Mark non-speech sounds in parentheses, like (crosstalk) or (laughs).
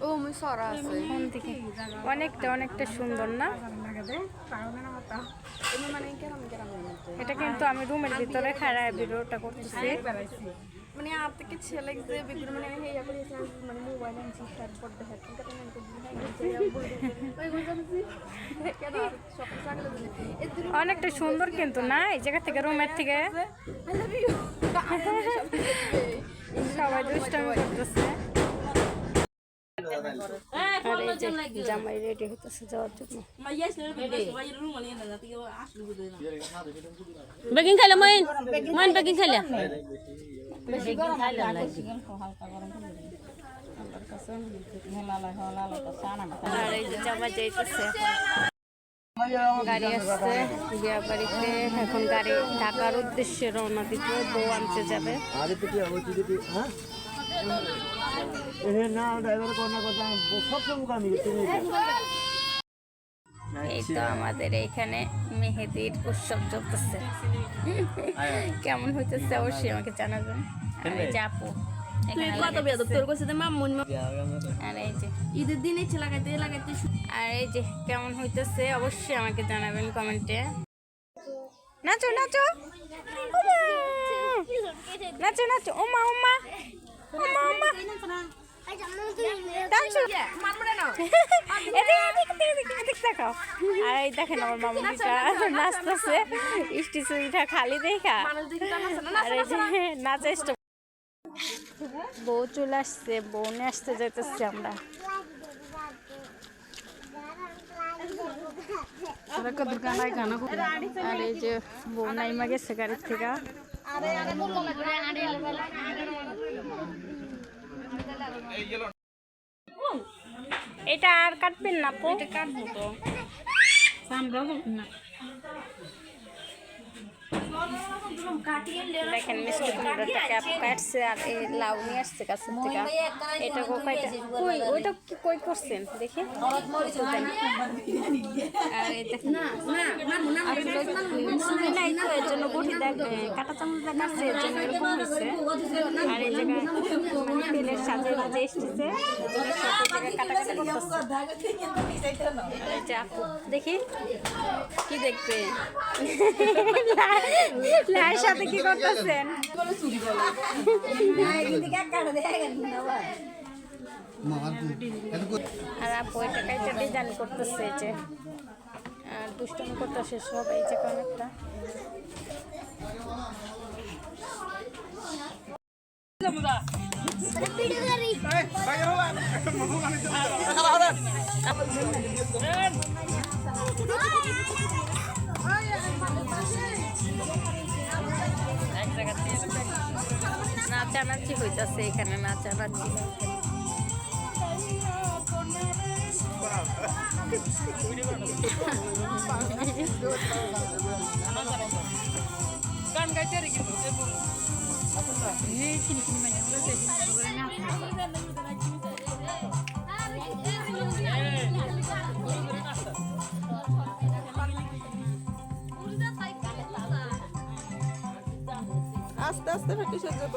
ও মুই সরা আছে। কোন দিকে? অনেকটা অনেকটা সুন্দর না? মানে এটা কিন্তু আমি রুমের ভিতরে খাড়ায় ভিডিওটা করতেছি। মানে আর থেকে ছেলে যে বিগ্রহ মানে ইয়া মানে মোবাইল আনছি হয় কিন্তু অনেকটা সুন্দর কিন্তু না? এই জায়গা থেকে রুমের থেকে? লাভ ইউ (laughs) সবাই দুষ্টামি করতেছে। আর এই যে জামাই রেডি হতেছে যাওয়ার জন্য। বেগিন খাইলে মইন? মইন বেগিন খাইলে আর এই যে জামাই যাইতেছে। গাড়ি আসছে বিয়া বাড়িতে। এখন গাড়ি ঢাকার উদ্দেশ্যে রওনা দিব বউ আনতে যাবে। না ড্রাইভার কোন না কথা সব সময় আমি তুমি এই তো আমাদের এইখানে মেহেদির উৎসব চলতেছে। কেমন হইতেছে অবশ্যই আমাকে জানাবেন। আর এই যে আপু এখানে কত বেদ তোর কাছে তো মামুন আর এই যে ঈদের দিন লাগাইতে লাগাইতে আর এই যে কেমন হইতেছে অবশ্যই আমাকে জানাবেন কমেন্টে। নাচো নাচো! নাচো নাচো। ওমা ওমা। নাচতেছে খালি দেখা বউ চলে আসছে বউ নিয়ে আসতে যাইতেছি আমরা আর এই যে বউ নাইমা গেছে গাড়ির থেকে এটা আর কাটবেন না আপু। কাটবো তো। দেখেন মিষ্টি কুমড়োটাকে আপু কাটছে আর এই লাউ নিয়ে আসছে গাছের থেকে এটা কোকাইটা কই ওইটা কি কই করছেন দেখি আর দেখেন আসলে নাই তো এর জন্য বটি দেখ কাটা চামচ দেখাচ্ছে এর জন্য এরকম হয়েছে আর এই জায়গায় মানে তেলের সাজে মাঝে এসেছে করতেছে দেখি কি দেখবে লাইয়ের সাথে কি করতেছেন আর আপু এটা ডিজাইন করতেছে যে দুষ্টমি করতেছে সব এই যে অনেকটা নাচানাচি হইতাছে এখানে নাচানাচি গান গাইতে রে কিন্তু আস্তে আস্তে ফেটে যাব।